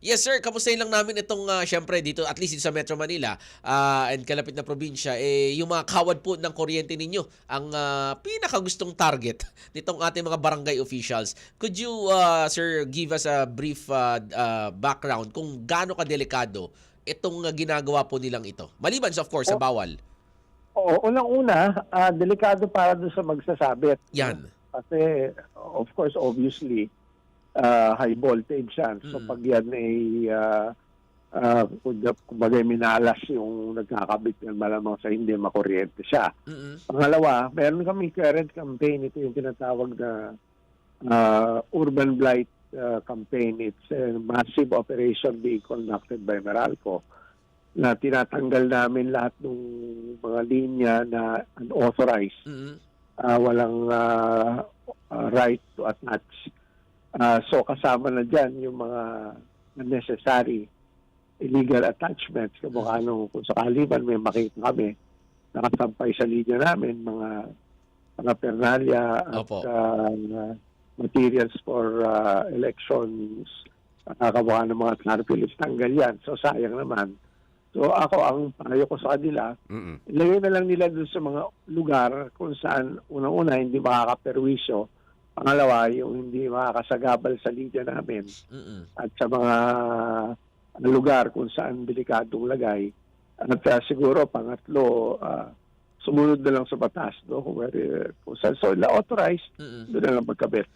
Yes sir, kamustahin lang namin itong ah, syempre dito at least dito sa Metro Manila ah, and kalapit na probinsya eh yung mga kawad po ng kuryente ninyo ang ah, pinakagustong target nitong ating mga barangay officials. Could you ah, sir give us a brief ah, ah, background kung gaano kadelikado itong ah, ginagawa po nilang ito? Maliban of course sa Oh. bawal. Oo, unang-una, ah, delikado para doon sa magsasabit. Yan. Kasi, of course, obviously, ah, high voltage yan. So, Mm. pag yan ay, uh, uh, kumbaga minalas yung nagkakabit yan, malamang sa hindi makuryente siya. Mm-mm. Pangalawa, meron kami current campaign. Ito yung tinatawag na ah, Urban Blight ah, campaign. It's a massive operation being conducted by Meralco na tinatanggal namin lahat ng mga linya na unauthorized Mm-mm. ah, walang ah, ah, right to attach. Ah, so kasama na dyan yung mga unnecessary illegal attachments. Kamukha nung kung sakali man may makita kami nakasampay sa linya namin, mga mga pernalya at Opo. ah, materials for ah, elections, uh, kamukha ng mga tarpaulins, tanggal yan. So sayang naman. So ako, ang payo ko sa kanila, Mm-mm. ilagay na lang nila dun sa mga lugar kung saan unang-una hindi makakaperwisyo. Pangalawa, yung hindi makakasagabal sa linya namin Mm-mm. at sa mga lugar kung saan delikadong lagay. At uh, siguro, pangatlo, ah, sumunod na lang sa batas. No? Kung, where, kung saan. So, na-authorize, Mm-mm. doon na lang magkabit.